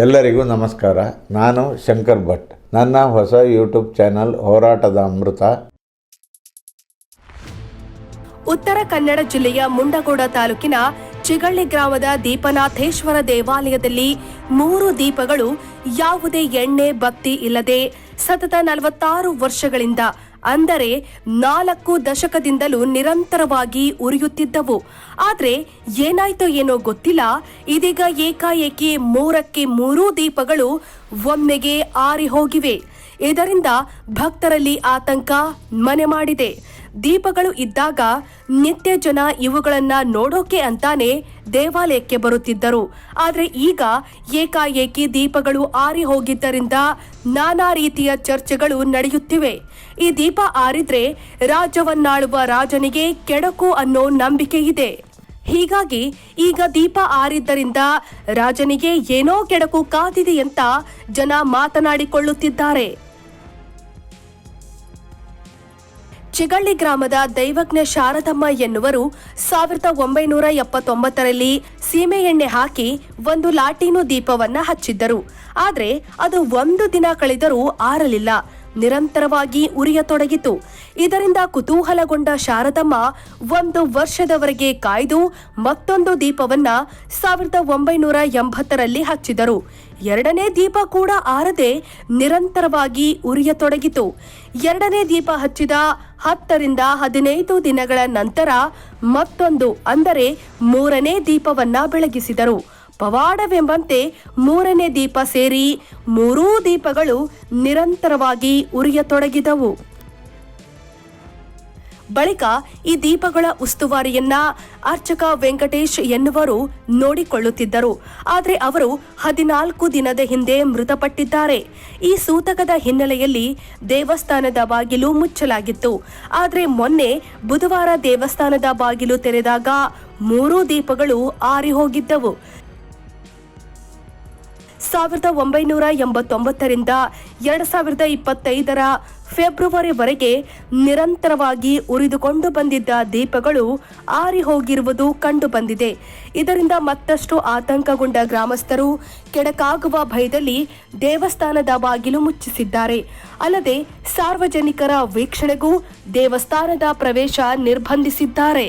ಎಲ್ಲರಿಗೂ ನಮಸ್ಕಾರ. ನಾನು ಶಂಕರ್ ಭಟ್. ನನ್ನ ಹೊಸ ಯೂಟ್ಯೂಬ್ ಚಾನಲ್ ಹೋರಾಟದ ಅಮೃತ. ಉತ್ತರ ಕನ್ನಡ ಜಿಲ್ಲೆಯ ಮುಂಡಗೋಡ ತಾಲೂಕಿನ ಚಿಗಳ್ಳಿ ಗ್ರಾಮದ ದೀಪನಾಥೇಶ್ವರ ದೇವಾಲಯದಲ್ಲಿ ಮೂರು ದೀಪಗಳು, ಯಾವುದೇ ಎಣ್ಣೆ ಭಕ್ತಿ ಇಲ್ಲದೆ ಸತತ ನಲವತ್ತಾರು ವರ್ಷಗಳಿಂದ ಅಂದರೆ ನಾಲ್ಕು ದಶಕದಿಂದಲೂ ನಿರಂತರವಾಗಿ ಉರಿಯುತ್ತಿದ್ದವು. ಆದರೆ ಏನಾಯ್ತೋ ಏನೋ ಗೊತ್ತಿಲ್ಲ. ಇದೀಗ ಏಕಾಏಕಿ ಮೂರಕ್ಕೆ ಮೂರೂ ದೀಪಗಳು ಒಮ್ಮೆಗೆ ಆರಿ ಹೋಗಿವೆ ಇದರಿಂದ ಭಕ್ತರಲ್ಲಿ ಆತಂಕ ಮನೆ ಮಾಡಿದೆ. ದೀಪಗಳು ಇದ್ದಾಗ ನಿತ್ಯ ಜನ ಇವುಗಳನ್ನ ನೋಡೋಕೆ ಅಂತಾನೆ ದೇವಾಲಯಕ್ಕೆ ಬರುತ್ತಿದ್ದರು. ಆದ್ರೆ ಈಗ ಏಕಾಏಕಿ ದೀಪಗಳು ಆರಿ ಹೋಗಿದ್ದರಿಂದ ನಾನಾ ರೀತಿಯ ಚರ್ಚೆಗಳು ನಡೆಯುತ್ತಿವೆ. ಈ ದೀಪ ಆರಿದ್ರೆ ರಾಜ್ಯವನ್ನಾಳುವ ರಾಜನಿಗೆ ಕೆಡಕು ಅನ್ನೋ ನಂಬಿಕೆ ಇದೆ. ಹೀಗಾಗಿ ಈಗ ದೀಪ ಆರಿದ್ದರಿಂದ ರಾಜನಿಗೆ ಏನೋ ಕೆಡಕು ಕಾದಿದೆ ಅಂತ ಜನ ಮಾತನಾಡಿಕೊಳ್ಳುತ್ತಿದ್ದಾರೆ. ಚಿಗಳ್ಳಿ ಗ್ರಾಮದ ದೈವಜ್ಞ ಶಾರದಮ್ಮ ಎನ್ನುವರು ಸಾವಿರದ ಒಂಬೈನೂರ ಎಪ್ಪತ್ತೊಂಬತ್ತರಲ್ಲಿ ಸೀಮೆ ಎಣ್ಣೆ ಹಾಕಿ ಒಂದು ಲಾಟೀನು ದೀಪವನ್ನ ಹಚ್ಚಿದ್ದರು. ಆದರೆ ಅದು ಒಂದು ದಿನ ಕಳೆದರೂ ಆರಲಿಲ್ಲ. ನಿರಂತರವಾಗಿ ಉರಿಯತೊಡಗಿತು. ಇದರಿಂದ ಕುತೂಹಲಗೊಂಡ ಶಾರದಮ್ಮ ಒಂದು ವರ್ಷದವರೆಗೆ ಕಾಯ್ದು ಮತ್ತೊಂದು ದೀಪವನ್ನ ಸಾವಿರದ ಒಂಬೈನೂರ ಎಂಬತ್ತರಲ್ಲಿ ಹಚ್ಚಿದರು. ಎರಡನೇ ದೀಪ ಕೂಡ ಆರದೆ ನಿರಂತರವಾಗಿ ಉರಿಯತೊಡಗಿತು. ಎರಡನೇ ದೀಪ ಹಚ್ಚಿದ ಹತ್ತರಿಂದ ಹದಿನೈದು ದಿನಗಳ ನಂತರ ಮತ್ತೊಂದು, ಅಂದರೆ ಮೂರನೇ ದೀಪವನ್ನ ಬೆಳಗಿಸಿದರು. ಪವಾಡವೆಂಬಂತೆ ಮೂರನೇ ದೀಪ ಸೇರಿ ಮೂರೂ ದೀಪಗಳು ನಿರಂತರವಾಗಿ ಉರಿಯತೊಡಗಿದವು. ಬಳಿಕ ಈ ದೀಪಗಳ ಉಸ್ತುವಾರಿಯನ್ನ ಅರ್ಚಕ ವೆಂಕಟೇಶ್ ಎನ್ನುವರು ನೋಡಿಕೊಳ್ಳುತ್ತಿದ್ದರು. ಆದರೆ ಅವರು ಹದಿನಾಲ್ಕು ದಿನದ ಹಿಂದೆ ಮೃತಪಟ್ಟಿದ್ದಾರೆ. ಈ ಸೂತಕದ ಹಿನ್ನೆಲೆಯಲ್ಲಿ ದೇವಸ್ಥಾನದ ಬಾಗಿಲು ಮುಚ್ಚಲಾಗಿತ್ತು. ಆದರೆ ಮೊನ್ನೆ ಬುಧವಾರ ದೇವಸ್ಥಾನದ ಬಾಗಿಲು ತೆರೆದಾಗ ಮೂರೂ ದೀಪಗಳು ಆರಿ ಹೋಗಿದ್ದವು ಸಾವಿರದ ಒಂಬೈನೂರ ಎಂಬತ್ತೊಂಬತ್ತರಿಂದ ಎರಡು ಸಾವಿರದ ಇಪ್ಪತ್ತೈದರ ಫೆಬ್ರವರಿವರೆಗೆ ನಿರಂತರವಾಗಿ ಉರಿದುಕೊಂಡು ಬಂದಿದ್ದ ದೀಪಗಳು ಆರಿ ಹೋಗಿರುವುದು ಕಂಡುಬಂದಿದೆ. ಇದರಿಂದ ಮತ್ತಷ್ಟು ಆತಂಕಗೊಂಡ ಗ್ರಾಮಸ್ಥರು ಕೆಡಕಾಗುವ ಭಯದಲ್ಲಿ ದೇವಸ್ಥಾನದ ಬಾಗಿಲು ಮುಚ್ಚಿಸಿದ್ದಾರೆ. ಅಲ್ಲದೆ ಸಾರ್ವಜನಿಕರ ವೀಕ್ಷಣೆಗೂ ದೇವಸ್ಥಾನದ ಪ್ರವೇಶ ನಿರ್ಬಂಧಿಸಿದ್ದಾರೆ.